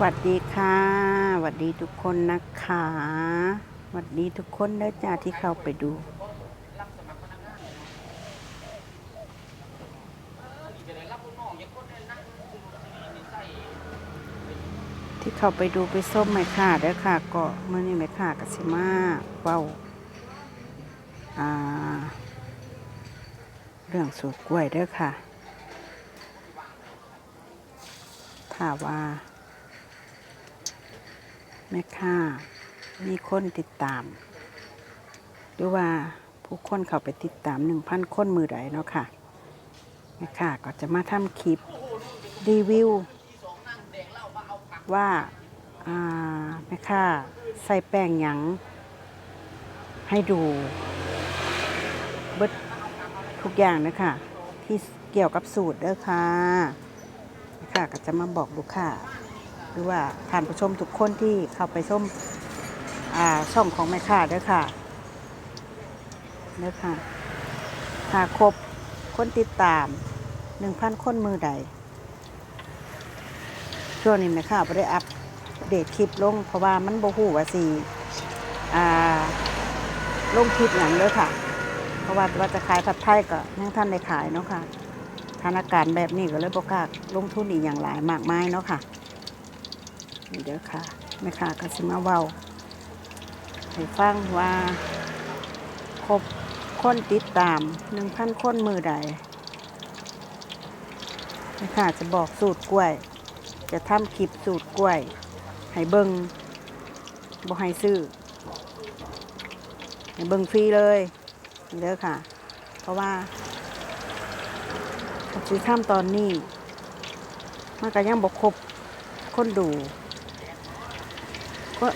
สวัสดีค่ะสวัสดีทุกคนนะคะสวัสดีทุกคนเด้อจ้าที่เข้าไปดู ที่เข้าไปดูไปส้มไหมค่ะเด้อค่ะก็เมื่อนี้ไหมค่ะกัสิมาเว้าอ่า เรื่องสูตรกล้วยเด้อค่ะถ้าว่า แม่ค่ามีคนติดตาม หรือว่าผู้คนเข้าไปติดตามหนึ่งพันคนมือใดเนาะค่ะแม่ค่าก็จะมาทำคลิปรีวิว ว่าแม่ค่าใส่แป้งหยังให้ดูเบิดทุกอย่างเลยค่ะที่เกี่ยวกับสูตรเด้อค่ะแม่ค่าก็จะมาบอกลูกค้า หรือว่าท่านผู้ชมทุกคนที่เข้าไปชมช่องของแม่ค้าด้อค่ะเด้อค่ะ หากครบคนติดตามหนึ่งพันคนมือใด ช่วงนี้แม่ค้าไม่ได้อัปเดตคลิปลง เพราะว่ามันบ่ฮู้ว่าสิอ่าลงคลิปหยังเด้อค่ะ เพราะว่าว่าจะขายผัดไทยก็ยังท่านได้ขายเนาะค่ะสถานการณ์แบบนี้ก็เลยบ่กล้าลงทุนอีกอย่างหลายมากมายเนาะค่ะ นี่เด้อค่ะแม่ค้าก็สิมาเว้าให้ฟังว่าครบคนติดตามหนึ่งพันคนมือใดแม่ค้าจะบอกสูตรกล้วย จะทำคลิปสูตรกล้วย ให้เบิงบ่ให้ซื้อให้เบิงฟรีเลยมีเด้อค่ะ เพราะว่าถ้าซื้อทำตอนนี้มันก็ยังบ่ครบคนดู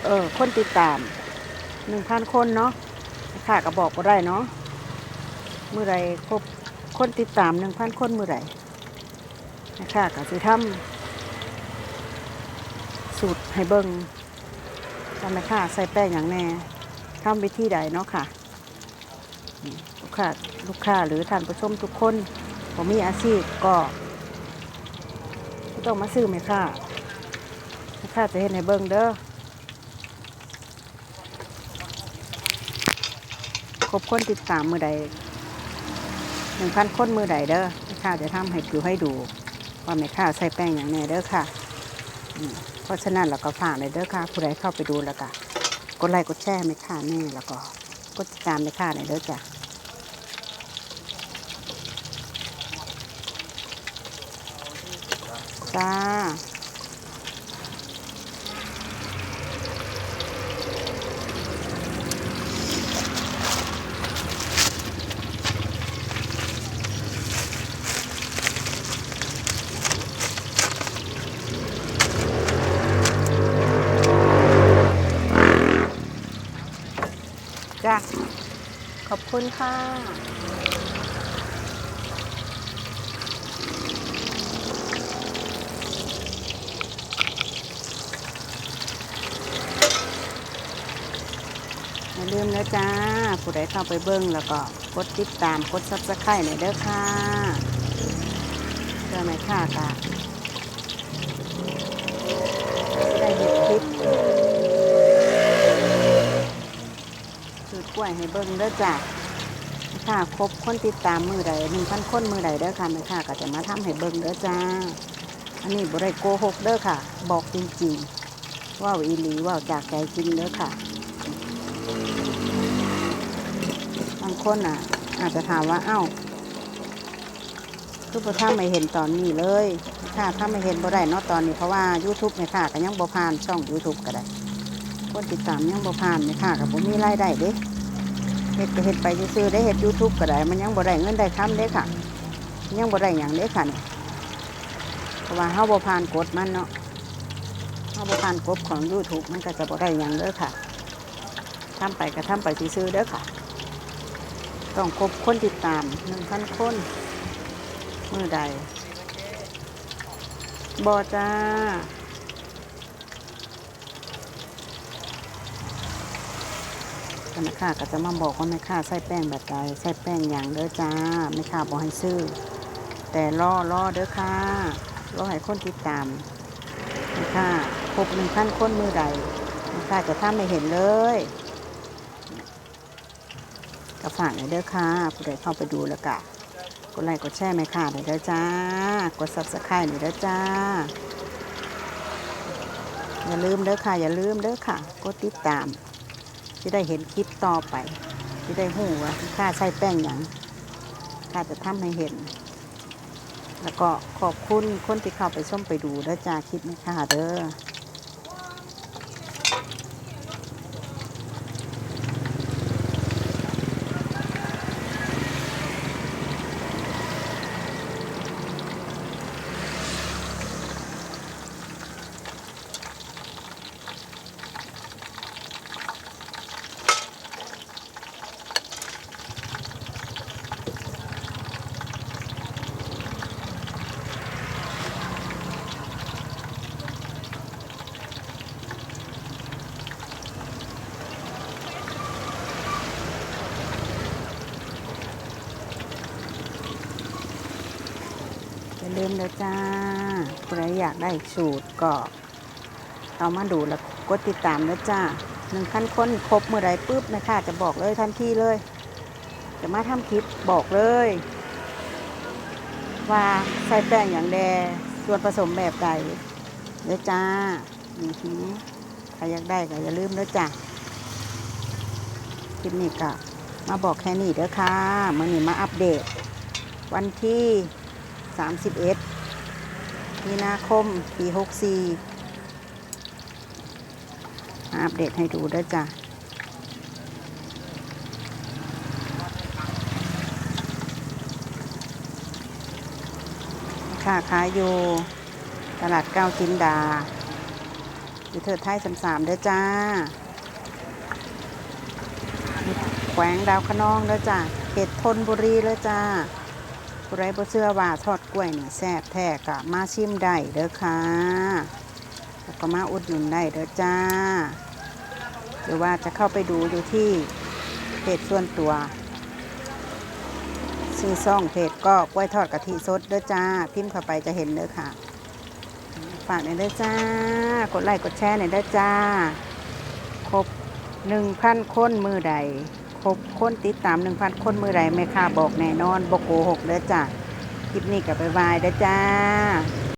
เออคนติดตามหนึ่งพันคนเนาะค่ะก็บอกก็ได้เนาะเมื่อไรครบคนติดตามหนึ่งพันคนเมื่อไรค่ะก็สิทำสูตรให้เบิงทำไมค่ะใส่แป้งอย่างแน่ทำวิธีใดเนาะค่ะลูกค้าลูกค้าหรือท่านผู้ชมทุกคนผมมีอาชีพก็บ่ต้องมาซื้อไหมค่ะแม่ค่ะจะเห็นให้เบิ้งเด้อ ครบคนติดตามมือใดหนึ่งพันคนมือใดเด้อแม่ค้าจะทำให้ดูให้ดู ว่าแม่ค้าใส่แป้งอย่างแน่เด้อค่ะเพราะฉะนั้นเราก็ฝากเลยเด้อค่ะผู้ใดเข้าไปดูแล้วก็กดไลค์กดแชร์แม่ค้าแน่แล้วก็กดติดตามแม่ค้าหน่อยเด้อจ้ะจ้า จ้ะขอบคุณค่ะอย่าลืมนะจ้า ผู้ใดเข้าไปเบิ้งแล้วก็กดติดตามกดซับสไครต์หน่อยเด้อค่ะเพื่อไม่ค่าค่ะได้เห็นคลิปสูตรก ล้วยให้เบิ้งเด้อจ้าค่ะครบคนติดตามมือใดหนึ่งพันคนมือใดเด้อค่ะแม่ค่ะก็จะมาทำให้เบิ้งเด้อจ้า อันนี้บริโกหกเด้อค่ะ บอกจริงๆว่าวอีหลีว่าจากใจจริงเด้อค่ะบางคนอะ อาจจะถามว่าเอ้าคือพอถ้าไม่เห็นตอนนี้เลยค่ะถ้าไม่เห็นบ่ได้เนาะตอนนี้เพราะว่า YouTube เนี่ยค่ะก็ยังบ่ผ่านช่อง YouTube ก็ได้ คนติดตามยังบ่ผ่านเนี่ยค่ะกับผมมีรายได้เด้ เฮ็ดก็เฮ็ดไปซื้อได้เฮ็ด YouTube ก็ได้ มันยังบ่ได้เงินได้คำเด้ค่ะ ยังบ่ได้หยังเด้ค่ะเนี่ยเพราะว่าเฮาบ่ผ่านกฎมันเนาะเฮาบ่ผ่านกฎของ YouTube มันก็จะบ่ได้หยังเด้อค่ะทำไปก็ทำไปซื้อเด้อค่ะ ต้องครบคนติดตามหนึ่งพันคนมือใดบอจ้า แม่ค้าก็จะมาบอกว่าแม่ค้าใส่แป้งแบบใดใส่แป้งอย่างเด้อจ้าแม่ค้าบอกให้ซื้อ แต่รอรอเด้อค่ะรอให้คนติดตามแม่ค้าครบหนึ่งพันคนมือใดแม่ค้าจะทำไม่เห็นเลยก็ฝากหน่อยเด้อค่ะผู้ใดเข้าไปดูแล้วก็กดไลค์กดแชร์ไหมค่ะหน่อยเด้อจ้ากด subscribe หน่อยเด้อจ้าอย่าลืมเด้อค่ะ อย่าลืมเด้อค่ะ กดติดตาม จะได้เห็นคลิปต่อไปจะได้หูว่าข้าใช้แป้งอย่างข้าจะทำให้เห็น แล้วก็ขอบคุณคนที่เข้าไปชมไปดูเด้อจ้าคลิปนี้ค่ะเด้อ อย่าลืมเด้อจ้าใครอยากได้สูตรก็เอามาดูแล้วกดติดตามเด้อจ้าหนึ่งพันค้นครบเมื่อไรปุ๊บนะคะจะบอกเลยทันทีเลย จะมาทำคลิปบอกเลย ว่าใส่แป้งอย่างแดส่วนผสมแบบใดเด้อจ้าอือหือใครอยากได้ก็อย่าลืมเด้อจ้าคลิปนี้ก็มาบอกแค่นี้เด้อค่ะมื่อนี้มาอัปเดต วันที่ 31 มีนาคม ปี 64มาอัปเดตให้ดูด้วยจ้ะค่าขายอยู่ตลาดเก้าจินดาอยู่เทิดไทยสามสามเด้อจ้า แขวงดาวคะนองเด้อจ้าเขตธนบุรีเลยจ้า ผู้ไรบ่เชื่อว่าทอดกล้วยนี่แซ่บแท้กะมาชิมได้เด้อค่ะแล้วก็มาอุดหนุนได้เด้อจ้า หรือว่าจะเข้าไปดูอยู่ที่เพจส่วนตัวชื่อซ่องเพจก็กล้วยทอดกะทิสดเด้อจ้า พิมพ์เข้าไปจะเห็นเด้อค่ะ ฝากหน่อยเด้อจ้า กดไลค์กดแชร์หน่อยเด้อจ้า ครบหนึ่งพันคนมือใด ครบคนติดตามหนึ่งพันคนมือไรไม่ค่าบอกแน่นอนบอกโกหกเด้อจ้ะคลิปนี้กับไปบายเด้อจ้า